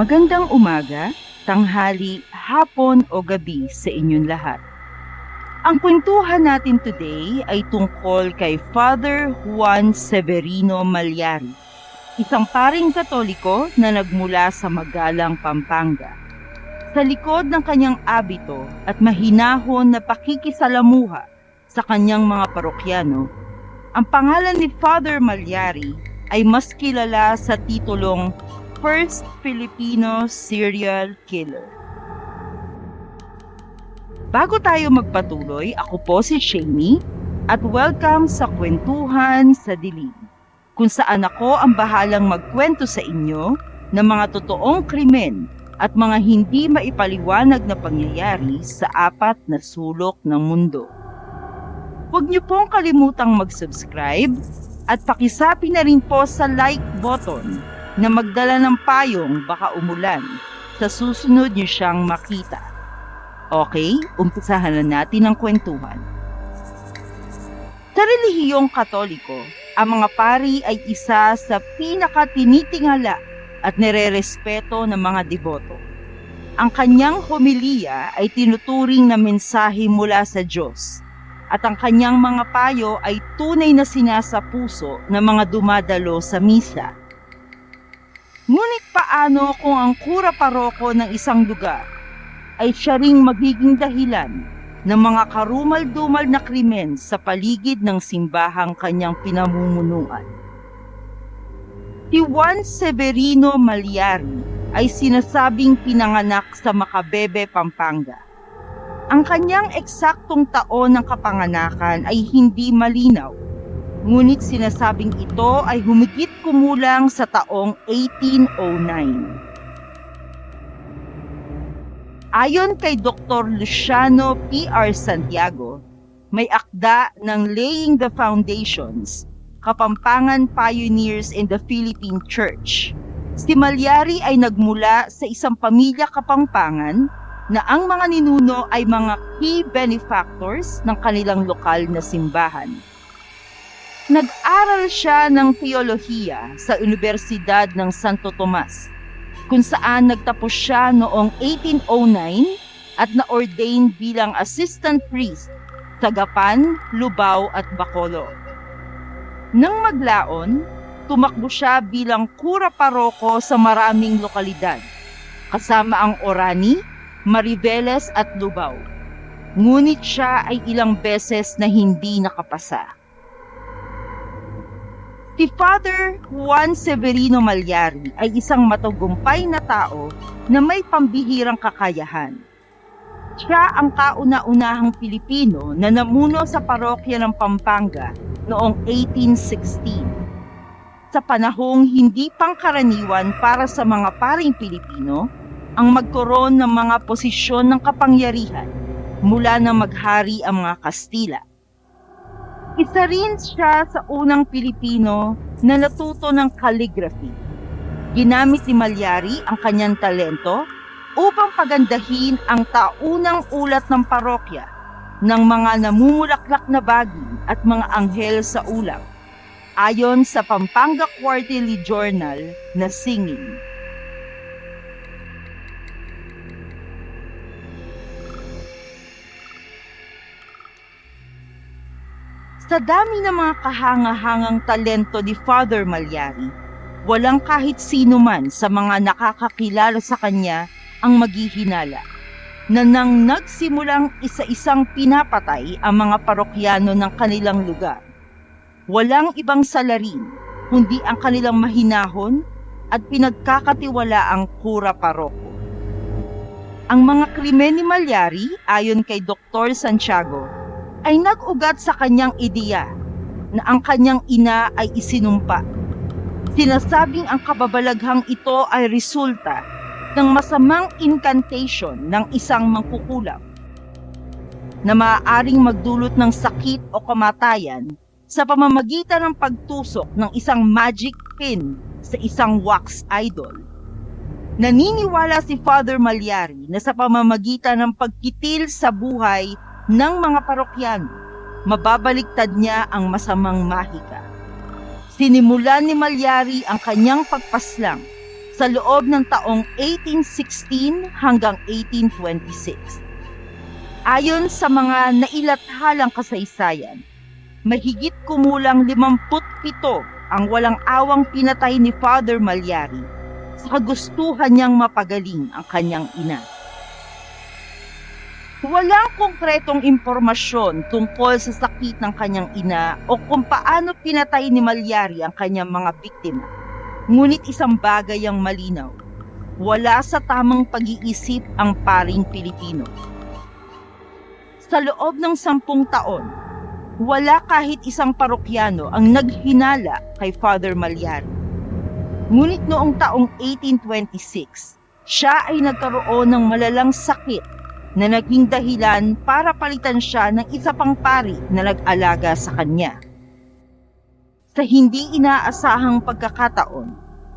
Magandang umaga, tanghali, hapon o gabi sa inyong lahat. Ang kwentuhan natin today ay tungkol kay Father Juan Severino Malyari, isang paring katoliko na nagmula sa Magalang, Pampanga. Sa likod ng kanyang abito at mahinahon na pakikisalamuha sa kanyang mga parokyano, ang pangalan ni Father Malyari ay mas kilala sa titulong First Filipino Serial Killer. Bago tayo magpatuloy, ako po si Shamey at welcome sa Kwentuhan sa Dilim, kung saan ako ang bahalang magkwento sa inyo ng mga totoong krimen at mga hindi maipaliwanag na pangyayari sa apat na sulok ng mundo. Huwag niyo pong kalimutang mag-subscribe at pakisapi na rin po sa like button na magdala ng payong baka umulan sa susunod niyo siyang makita. Okay, umpisahan na natin ang kwentuhan. Sa relihiyong katoliko, ang mga pari ay isa sa pinakatinitingala at nire-respeto ng mga deboto. Ang kanyang homilya ay tinuturing na mensahe mula sa Diyos at ang kanyang mga payo ay tunay na sinasapuso ng mga dumadalo sa misa Ngunit paano kung ang kura paroko ng isang lugar ay siya ring magiging dahilan ng mga karumal-dumal na krimen sa paligid ng simbahang kanyang pinamumunuan? Si Juan Severino Malyari ay sinasabing pinanganak sa Macabebe, Pampanga. Ang kanyang eksaktong taon ng kapanganakan ay hindi malinaw ngunit sinasabing ito ay humigit kumulang sa taong 1809. Ayon kay Dr. Luciano P.R. Santiago, may akda ng Laying the Foundations, Kapampangan Pioneers in the Philippine Church. Si Malyari ay nagmula sa isang pamilya kapampangan na ang mga ninuno ay mga key benefactors ng kanilang lokal na simbahan. Nag-aral siya ng teolohiya sa Universidad ng Santo Tomas, kung saan nagtapos siya noong 1809 at na-ordain bilang assistant priest sa Gapan, Lubao at Bacolod. Nang maglaon, tumakbo siya bilang kura paroko sa maraming lokalidad, kasama ang Orani, Mariveles at Lubao. Ngunit siya ay ilang beses na hindi nakapasa. Si Father Juan Severino Malyari ay isang matagumpay na tao na may pambihirang kakayahan. Siya ang kauna-unahang Pilipino na namuno sa parokya ng Pampanga noong 1816. Sa panahong hindi pangkaraniwan para sa mga paring Pilipino ang magkaroon ng mga posisyon ng kapangyarihan mula na maghari ang mga Kastila isa rin siya sa unang Pilipino na natuto ng calligraphy. Ginamit ni Malyari ang kanyang talento upang pagandahin ang taunang ulat ng parokya ng mga namumulaklak na baging at mga anghel sa ulap ayon sa Pampanga Quarterly Journal na Singing. Sa dami ng mga kahanga-hangang talento ni Father Malyari, walang kahit sino man sa mga nakakakilala sa kanya ang maghihinala na nang nagsimulang isa-isang pinapatay ang mga parokyano ng kanilang lugar. Walang ibang salarin kundi ang kanilang mahinahon at pinagkakatiwala ang kura paroko. Ang mga krimen ni Malyari, ayon kay Dr. Santiago, ay nag-ugat sa kanyang ideya na ang kanyang ina ay isinumpa. Sinasabing ang kababalaghang ito ay resulta ng masamang incantation ng isang mangkukulam na maaaring magdulot ng sakit o kamatayan sa pamamagitan ng pagtusok ng isang magic pin sa isang wax idol. Naniniwala si Father Malyari na sa pamamagitan ng pagkitil sa buhay ng mga parokyano, mababaliktad niya ang masamang mahika. Sinimulan ni Malyari ang kanyang pagpaslang sa loob ng taong 1816 hanggang 1826. Ayon sa mga nailathalang kasaysayan, mahigit kumulang 57 ang walang awang pinatay ni Father Malyari sa kagustuhan niyang mapagaling ang kanyang ina. Walang konkretong impormasyon tungkol sa sakit ng kanyang ina o kung paano pinatay ni Malyari ang kanyang mga biktima. Ngunit isang bagay ang malinaw. Wala sa tamang pag-iisip ang paring Pilipino. Sa loob ng sampung taon, wala kahit isang parokyano ang naghinala kay Father Malyari. Ngunit noong taong 1826, siya ay nagkaroon ng malalang sakit na naging dahilan para palitan siya ng isa pang pari na nag-alaga sa kanya. Sa hindi inaasahang pagkakataon,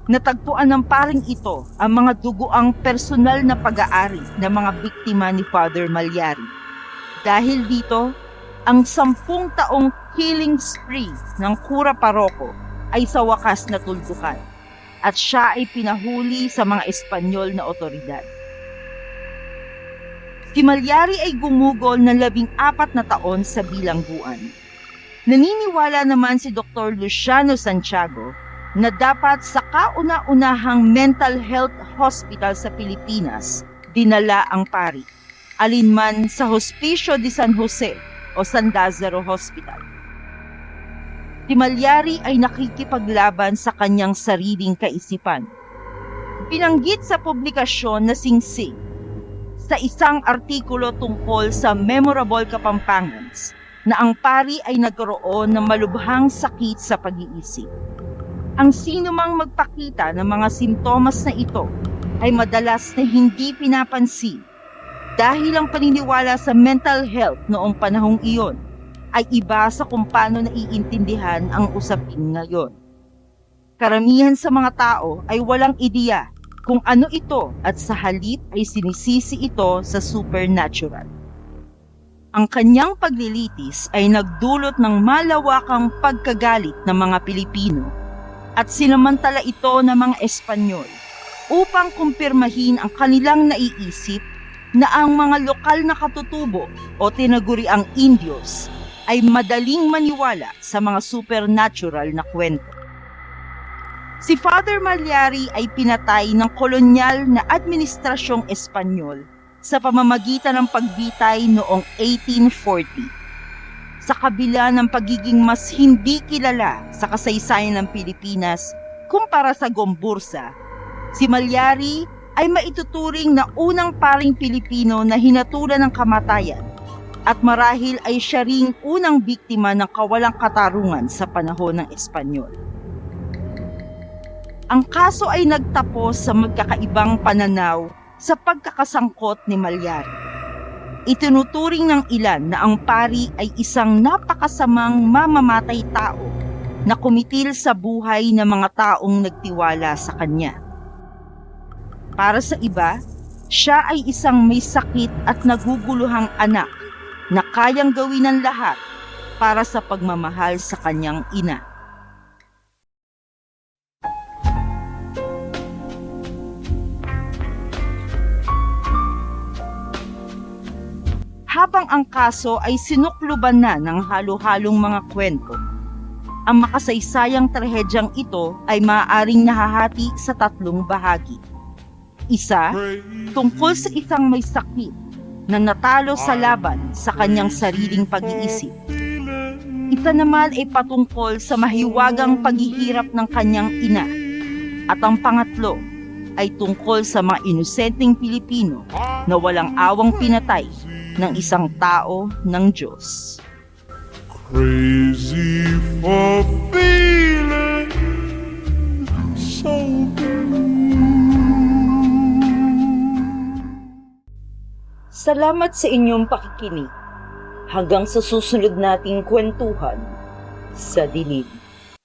natagpuan ng paring ito ang mga dugoang personal na pag-aari ng mga biktima ni Father Malyari. Dahil dito, ang sampung taong killing spree ng Kura Paroko ay sa wakas natuldukan at siya ay pinahuli sa mga Espanyol na otoridad. Si Malyari ay gumugol ng labing apat na taon sa bilangguan. Naniniwala naman si Dr. Luciano Santiago na dapat sa kauna-unahang mental health hospital sa Pilipinas dinala ang pari, alinman sa Hospicio de San Jose o San Lazaro Hospital. Si Malyari ay nakikipaglaban sa kanyang sariling kaisipan. Binanggit sa publikasyon na singsing sa isang artikulo tungkol sa Memorable Kapampangans na ang pari ay nagkaroon ng malubhang sakit sa pag-iisip. Ang sino mang magpakita ng mga simptomas na ito ay madalas na hindi pinapansin dahil ang paniniwala sa mental health noong panahong iyon ay iba sa kung paano naiintindihan ang usapin ngayon. Karamihan sa mga tao ay walang ideya kung ano ito at sa halip ay sinisisi ito sa supernatural. Ang kanyang paglilitis ay nagdulot ng malawakang pagkagalit ng mga Pilipino at sinamantala ito ng mga Espanyol upang kumpirmahin ang kanilang naiisip na ang mga lokal na katutubo o tinaguri ang Indios ay madaling maniwala sa mga supernatural na kwento. Si Father Malyari ay pinatay ng kolonyal na administrasyong Espanyol sa pamamagitan ng pagbitay noong 1840. Sa kabila ng pagiging mas hindi kilala sa kasaysayan ng Pilipinas kumpara sa Gombursa, si Malyari ay maituturing na unang paring Pilipino na hinatulan ng kamatayan at marahil ay siya ring unang biktima ng kawalang katarungan sa panahon ng Espanyol. Ang kaso ay nagtapos sa magkakaibang pananaw sa pagkakasangkot ni Malyari. Itinuturing ng ilan na ang pari ay isang napakasamang mamamatay tao na kumitil sa buhay ng mga taong nagtiwala sa kanya. Para sa iba, siya ay isang may sakit at naguguluhang anak na kayang gawin ng lahat para sa pagmamahal sa kanyang ina. Habang ang kaso ay sinukluban na ng halo-halong mga kwento, ang makasaysayang trahedyang ito ay maaaring nahahati sa tatlong bahagi. Isa, tungkol sa isang may sakit na natalo sa laban sa kanyang sariling pag-iisip. Isa naman ay patungkol sa mahiwagang paghihirap ng kanyang ina. At ang pangatlo ay tungkol sa mga inosenteng Pilipino na walang awang pinatay ng isang tao ng Diyos. Crazy for feeling so. Salamat sa inyong pakikinig. Hanggang sa susunod nating kwentuhan sa dilig.